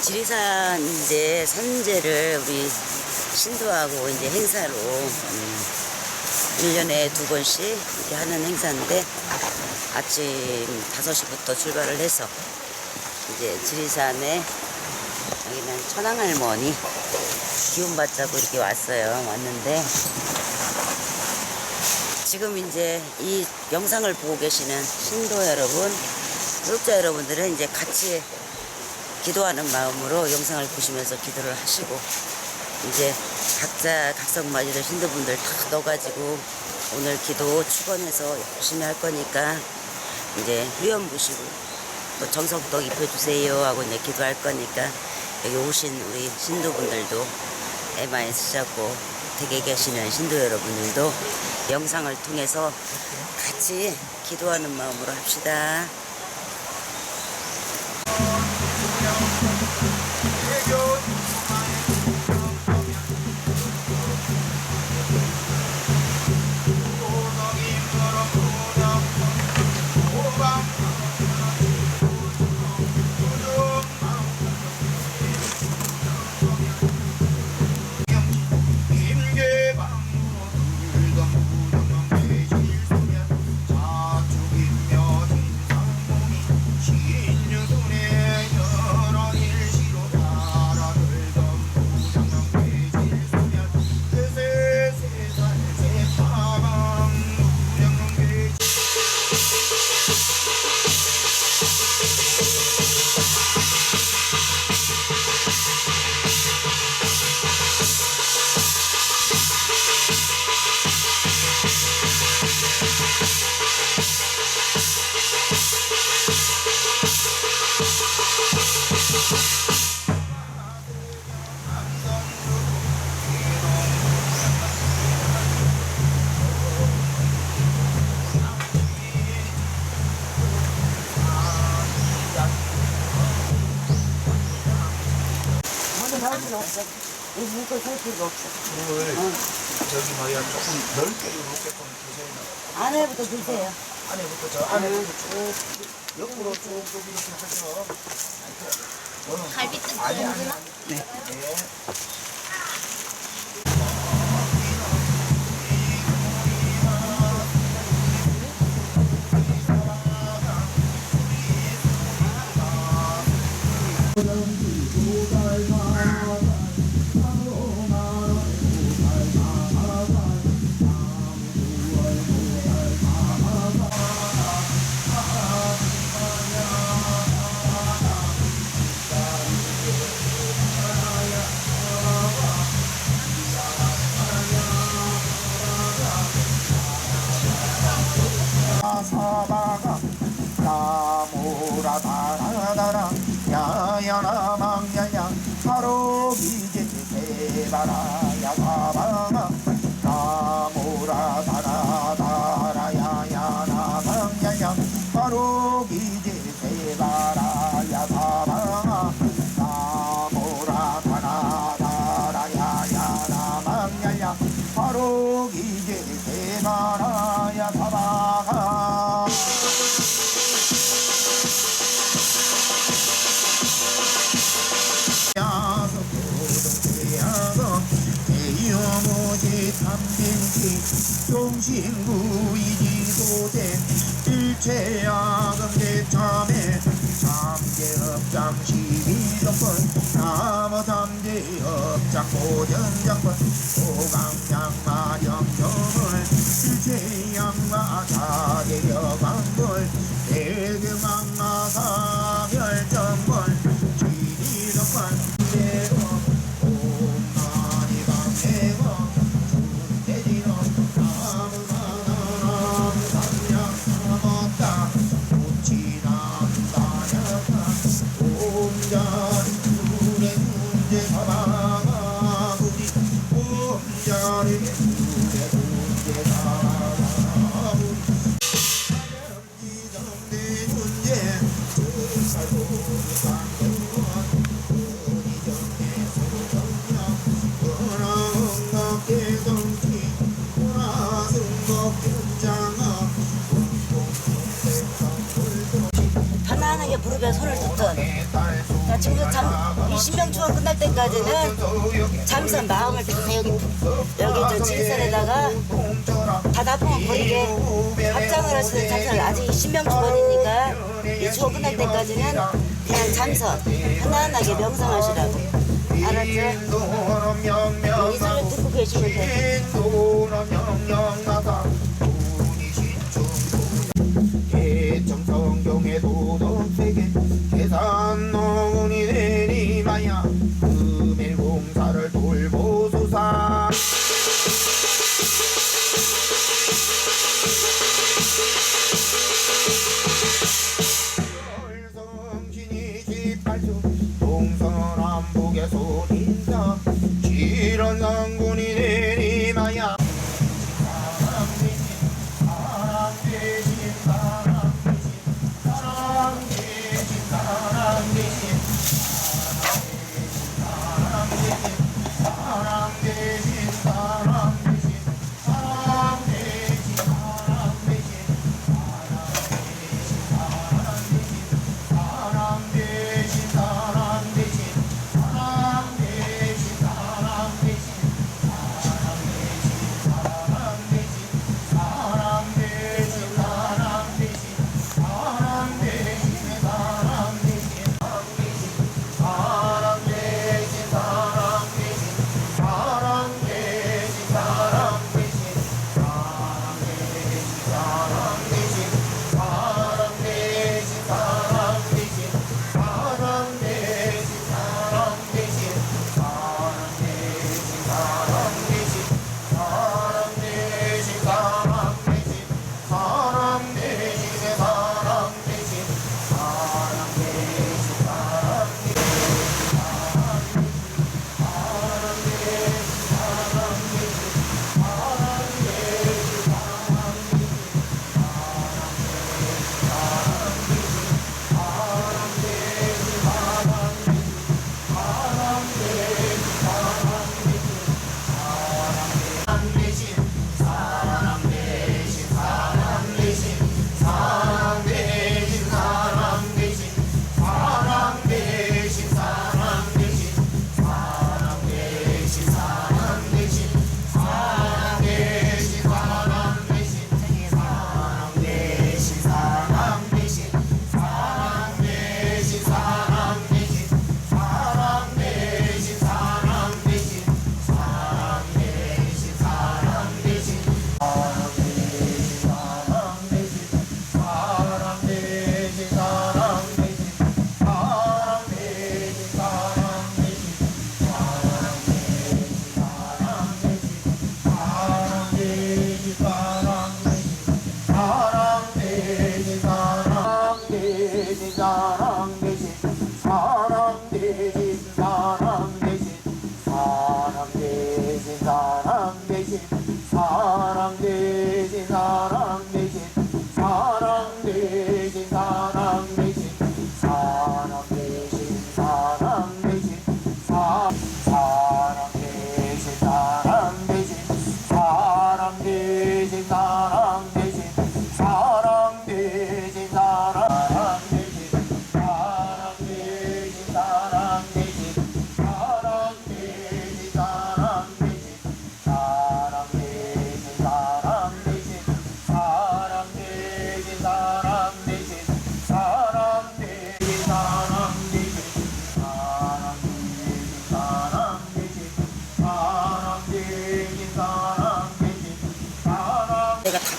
지리산 이제 산제를 우리 신도하고 이제 행사로 음, 1년에 두 번씩 이렇게 하는 행사인데 아침 5시부터 출발을 해서 이제 지리산에 여기는 천황할머니 기운 받자고 이렇게 왔어요. 왔는데 지금 이제 이 영상을 보고 계시는 신도 여러분, 구독자 여러분들은 이제 같이 기도하는 마음으로 영상을 보시면서 기도를 하시고 이제 각자 각성맞이를 신도분들 다 넣어가지고 오늘 기도 축원해서 열심히 할 거니까 이제 후연 보시고 또 정성떡 입혀주세요 하고 이제 기도할 거니까 여기 오신 우리 신도분들도 애마에 쓰셨고 댁에 계시는 신도 여러분들도 영상을 통해서 같이 기도하는 마음으로 합시다. 이 물건 살 필요 없어. 물을 저기 뭐야 조금 넓게 놓게끔 주세요. 안에부터 주세요. 안에부터 저 안에부터 쭉 옆으로 쭉쭉 이렇게 하죠. 저는 갈비찜 아니 아니? 아니. 네. 사바 업장 시비정권 나무 삼재업장 고전장권 오강양마 때까지는 잠선 마음을 다 여기, 여기 저 진선에다가 다 납품 버리게 합장을 하시는 잠선을 아직 이 신명주원이니까 이 끝날 때까지는 그냥 잠선 하나하나게 명상하시라고. 알았죠? 이 소리 듣고 계시면 돼. 개정성경의 도덕 세계 계산 노문이 far.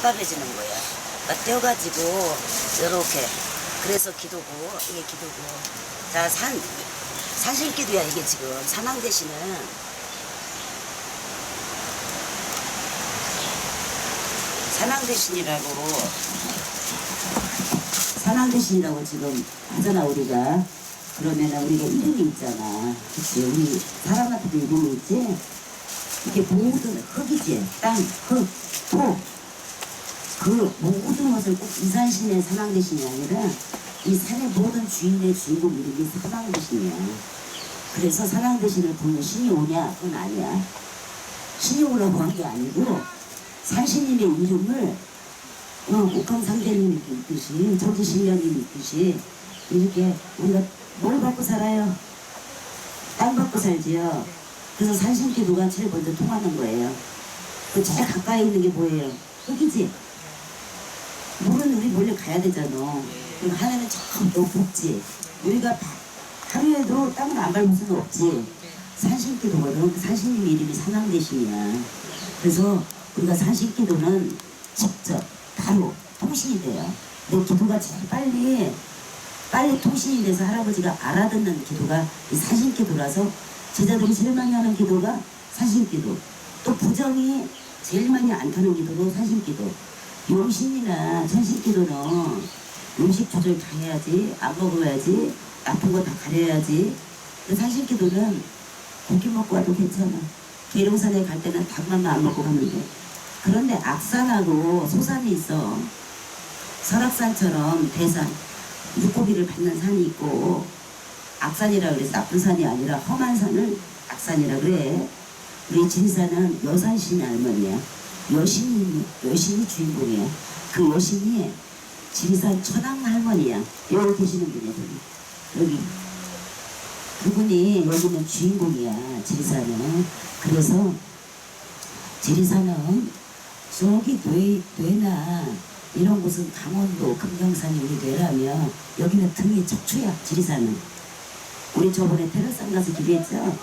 답답해지는 거야. 그러니까 떼어가지고 이렇게 그래서 기도고 이게 기도고. 자산 산신기도야 이게 지금. 산왕 대신은. 산왕 대신이라고. 산왕 대신이라고 지금 하잖아 우리가. 그러면은 우리가 이름이 있잖아. 그치? 우리 사람한테도 이름이 있지? 이게 모든 흙이지? 땅, 흙, 토. 그 모든 것을 꼭 이산신의 사망대신이 아니라 이 산의 모든 주인의 주인공 이름이 사망대신이야. 그래서 사망대신을 보면 신이 오냐? 그건 아니야. 신이 오라고 한 게 아니고 산신님의 이름을 어, 옥강상대님이 있듯이 조기신령님이 있듯이 이렇게 우리가 뭘 받고 살아요? 땅 받고 살지요. 그래서 산신기도가 제일 먼저 통하는 거예요. 그 제일 가까이 있는 게 뭐예요? 흙이지. 물은 우리 몰래 가야 되잖아. 그리고 하늘은 저 높지. 우리가 바- 하루에도 땅을 안 밟을 수는 없지. 산신기도거든. 그 산신님 이름이 산왕대신이야. 그래서 우리가 산신기도는 직접 바로 통신이 돼요. 내 기도가 제일 빨리 빨리 통신이 돼서 할아버지가 알아듣는 기도가 이 산신기도라서 제자들이 제일 많이 하는 기도가 산신기도. 또 부정이 제일 많이 안 타는 기도도 산신기도. 용신이나 천신기도는 음식 조절 다 해야지, 안 먹어야지, 나쁜 거다 가려야지. 산신기도는 고기 먹고 와도 괜찮아. 계룡산에 갈 때는 닭만 안 먹고 가는데. 그런데 악산하고 소산이 있어. 설악산처럼 대산, 물고기를 받는 산이 있고, 악산이라 그래서 나쁜 산이 아니라 험한 산을 악산이라 그래. 우리 진사는 여산신의 할머니야. 여신이, 여신이 주인공이야. 그 여신이 진산 천황 할머니야. 여기 계시는 분이야, 저기. 여기. 그분이 여기는 주인공이야, 지리산은. 그래서 지리산은 저기 뇌, 뇌나 이런 곳은 강원도, 금강산이 우리 뇌라면 여기는 등이 척추야, 지리산은. 우리 저번에 테라산 가서 기도했죠?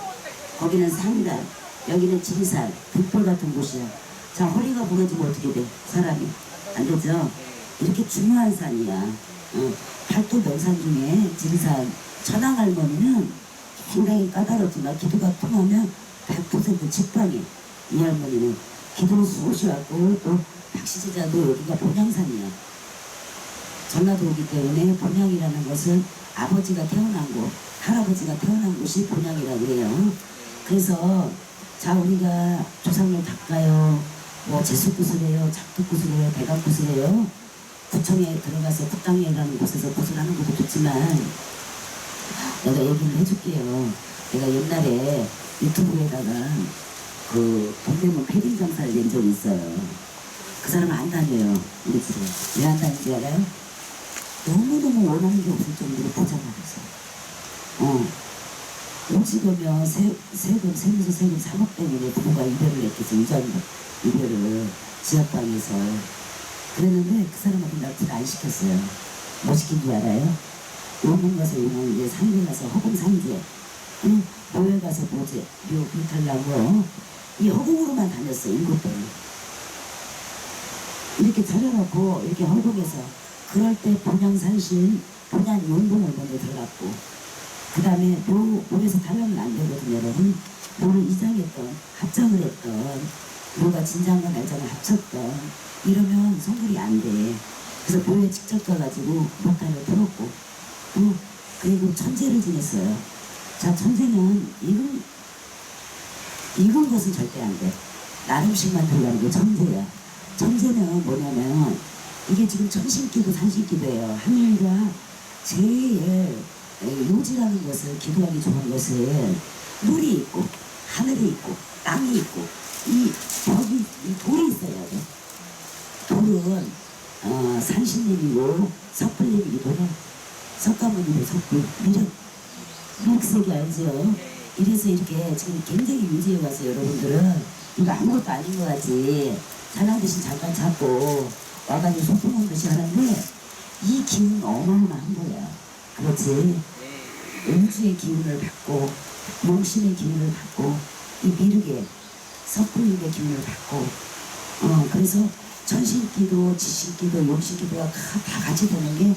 거기는 상단, 여기는 지리산, 등불 같은 곳이야. 자, 허리가 부러지면 어떻게 돼? 사람이. 안 되죠? 이렇게 중요한 산이야. 어, 팔도 명산 중에 지리산, 천황할머니는 굉장히 까다롭지만 기도가 통하면 100% 직방이 이 할머니는 기도를 쑤시 왔고 또 박시제자도 여기가 본향산이야. 전라도 오기 때문에 본향이라는 것은 아버지가 태어난 곳, 할아버지가 태어난 곳이 본향이라고 그래요. 그래서 자 우리가 조상을 닦아요. 뭐 제수구슬해요, 작두구슬해요, 대각구슬해요. 구청에 들어가서 국당회라는 곳에서 구슬하는 것도 좋지만 내가 얘기를 해줄게요. 내가 옛날에 유튜브에다가 그 동대문 패딩 장사를 낸 적이 있어요. 그 사람은 안 다녀요. 우리 집에. 왜 안 다니는지 알아요? 너무너무 원하는 게 없을 정도로 보장하면서. 어. 오지거면 세, 세금, 세금서 세금 3억 때문에 부부가 이별을 했겠어. 이전 이별을 지하방에서. 그랬는데 그 사람한테 납치를 안 시켰어요. 뭐 시킨 줄 알아요? 용문 가서 용문, 이제 산에 가서 허공 상제, 응? 모에 가서 모제, 묘, 비탈나고, 이 허공으로만 다녔어, 일곱 번. 이렇게 차려놓고, 이렇게 허공에서, 그럴 때 본향 산신, 본향 용궁을 먼저 들어갔고, 그 다음에 묘, 묘에서 달라면 안 되거든요, 여러분. 묘를 이장했던, 합장을 했던, 묘가 진장과 날장을 합쳤던, 이러면 성불이 안 돼. 그래서 묘에 직접 가가지고 목단을 풀었고, 어, 그리고 천재를 지냈어요. 자, 천재는 익은, 익은 것은 절대 안 돼. 나름식만 들어가는 게 천재야. 천재는 뭐냐면, 이게 지금 천신기도 산신기도예요. 하늘과 제일 에, 요지라는 것을, 기도하기 좋은 것은 물이 있고, 하늘이 있고, 땅이 있고, 이 벽이, 이 돌이 있어야 돼. 돌은, 어, 산신님이고, 섣불님이기도 해. 석가모니도 섞고 미륵 미륵색이 알죠? 이래서 이렇게 지금 굉장히 유지해 왔어요 여러분들은 이거 아무것도 아닌 것 같지 잘난 듯이 잠깐 잡고 와가지고 소풍한 듯이 하는데 이 기운은 어마어마한 거야 그렇지 음주의 기운을 받고 용신의 기운을 받고 이 미륵의 석불님의 기운을 받고 어 그래서 천신기도 지신기도 용신기도가 다, 다 같이 되는 게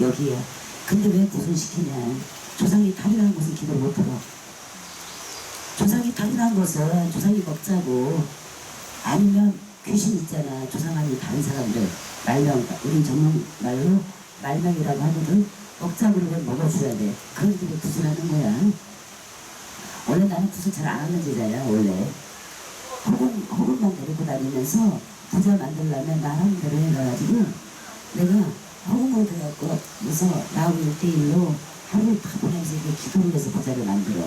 여기에 근데 왜 구슬시키냐 조상이 탈이라는 것은 기도 못 들어 조상이 탈이라는 것은 조상이 먹자고 아니면 귀신 있잖아. 조상하니 다른 사람들 말명 우리 전문 말로 말명이라고 하거든 먹자고 그러면 먹어줘야 돼. 그런데 왜 구슬하는 거야. 원래 나는 구슬 잘 안 하는 제자야 원래. 허공, 허공만 데리고 다니면서 부자 만들려면 나라는 대로 해가지고 내가 허공으로 들어갔고 그래서 나하고 1대1로 하루를 다 보내면서 이렇게 기도를 해서 부자를 만들어.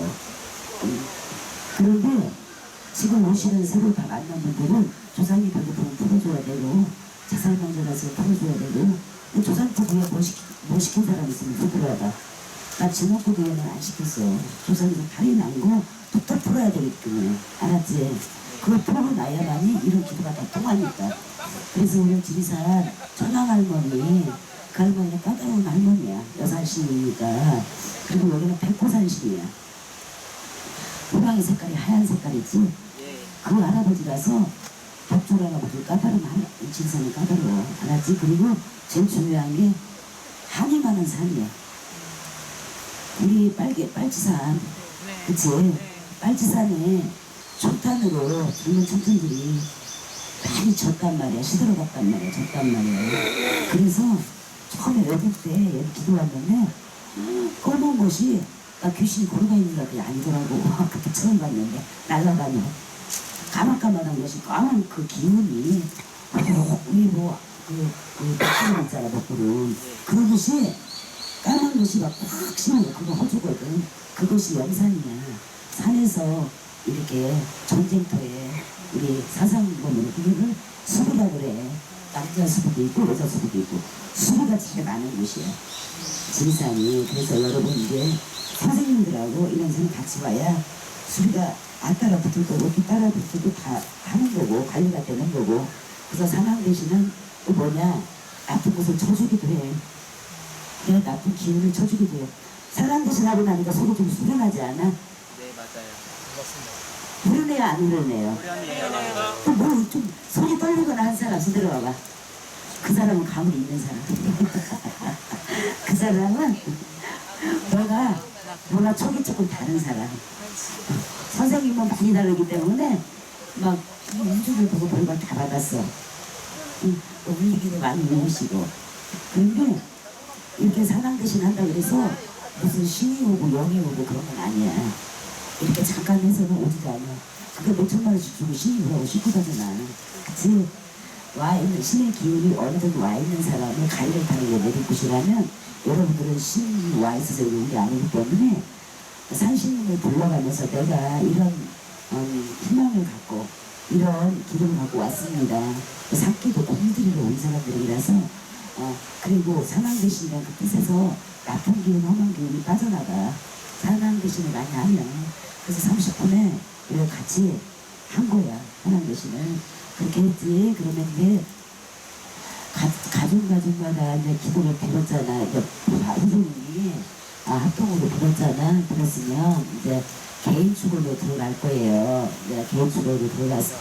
음. 그런데 지금 오시는 새로 다 만난 분들은 조상이 배고프면 풀어줘야 되고 자살명절에서 풀어줘야 되고 조상포구에 뭐, 시키, 뭐 시킨 사람 있으면 부들어봐. 나 진호포구에는 안 시켰어. 조상에서 다리 난거 뚝딱 풀어야 되기 때문에. 알았지? 그걸 풀고 나야만이 이런 기도가 다 통하니까. 그래서 오늘 지리산 천황 할머니, 그 할머니는 까다로운 할머니야. 여산신이니까. 그리고 여기는 백호산신이야. 호랑이 색깔이 하얀 색깔이지. 그 할아버지라서 덕줄 할아버지 까다로운 할, 진산이 까다로워. 알았지? 그리고 제일 중요한 게 한이 많은 산이야. 우리 빨개, 빨치산. 그치? 빨치산에 초탄으로 젊은 청춘들이 많이 졌단 말이야. 시들어 갔단 말이야. 졌단 말이야. 그래서 처음에 외국 때 여기 기도 왔는데 음, 검은 곳이 나 귀신이 걸어가 있는 것 같아. 아니더라고. 그때 처음 봤는데 날라다녀. 까만까만한 것이 까만 그 기운이 우리 뭐 그그 복구름 있잖아 복구름 그것이 까만 것이 막확 심은 거 그거 허주거든. 그것이 영산이야. 산에서 이렇게 전쟁터에 우리 사상범으로 그거를 수비라 그래. 남자 수비도 있고 여자 수비도 있고. 수비가 제일 많은 곳이야. 진산이. 그래서 여러분 이제 선생님들하고 이런 사람 같이 와야 수비가 안 따라 붙을 거고 또 따라 붙어도 다 하는 거고 관리가 되는 거고. 그래서 상황 대신은 또 뭐냐 나쁜 것을 쳐주기도 해 내가 나쁜 기운을 쳐주기도 해 사람 대신하고 나니까 속이 좀 후련하지 않아? 네 맞아요. 후련해요 안 후련해요? 후련이에요. 또뭐좀 손이 떨리거나 한 사람 손 들어봐봐 그 사람은 가물이 있는 사람 그 사람은 뭐가 뭐가 촉이 조금 다른 사람 선생님은 많이 다르기 때문에 막 우주를 보고 별걸 다 받았어 응, 또 울리기도 많이 울으시고 그런데 이렇게 사랑 대신 한다 그래서 무슨 신이 오고 영이 오고 그런 건 아니야 이렇게 잠깐 해서는 오지도 않아 그게 몇 천만 원씩 주고 신이 오라고 싣고 가잖아 그치? 와 있는 신의 기운이 어느 정도 와 있는 사람을 가위를 게 내릴 곳이라면 여러분들은 신이 와 있어서 여기 온게 아니기 때문에 산신님을 불러가면서 내가 이런 음, 희망을 갖고 이런 기름을 갖고 왔습니다. 온 사람들이라서 어, 그리고 사망 대신이란 그 뜻에서 나쁜 기운, 험한 기운이 빠져나가 사망 대신을 많이 하면 그래서 30분에 우리가 같이 한 거야 사망 대신을. 그렇게 했지. 그러면 이제 가, 가족 가족마다 이제 기도를 빌었잖아. 이제 선생님이. 아, 합동으로 빌었잖아. 그랬으면 이제 개인 축으로 들어갈 거예요. 내가 개인 축으로 들어가서.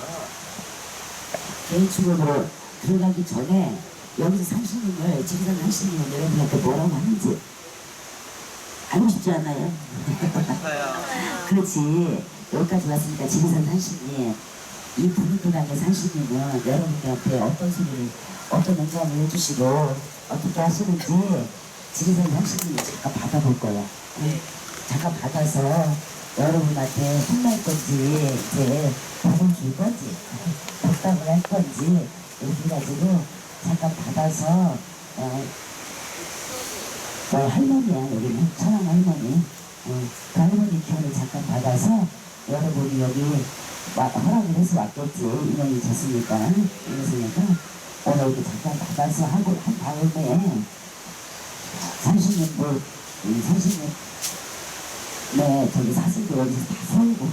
개인 축으로 들어가기 전에 여기서 상신님을 지리산 상신님을 여러분한테 뭐라고 하는지 알고 싶지 않아요? 그렇지 여기까지 왔으니까 지리산 상신님 이 부르드랑의 상신님은 여러분들한테 어떤 소리를 어떤 응답을 해주시고 어떻게 하시는지 지리산 상신님이 잠깐 받아볼 거야 응? 잠깐 받아서 여러분한테 혼날 건지 이제 복을 줄 건지 복담을 할 건지 이렇게 가지고 잠깐 받아서 어, 어, 할머니야 여기는 천황 할머니. 어, 그 할머니 기운을 잠깐 받아서 여러분이 여기 와, 허락을 해서 왔겠지. 인연이 됐으니까. 그랬으니까 오늘 이렇게 잠깐 받아서 하고 한 다음에 산신님 뭐 음, 산신님 네 저기 사슴도 여기서 다 세우고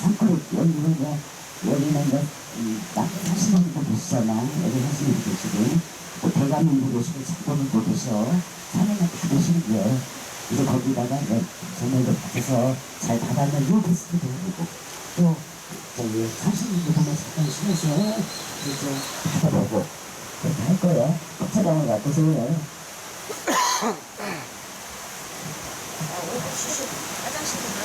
산그릇 여기는 여기는 사시는 분도 계시잖아. 여기 사시는 분도 계시고 또 대감님도 계시고 장모님도 계셔. 산에는 다 계시는데 이제 거기다가 이제 전화를 받아서 잘 받았는지 테스트도 해보고 또 저기 사시는분 보면 잠깐 쉬어서 이제 받아보고 그렇게 할 거예요. 차량을 갖고 세워요 화장실 좀.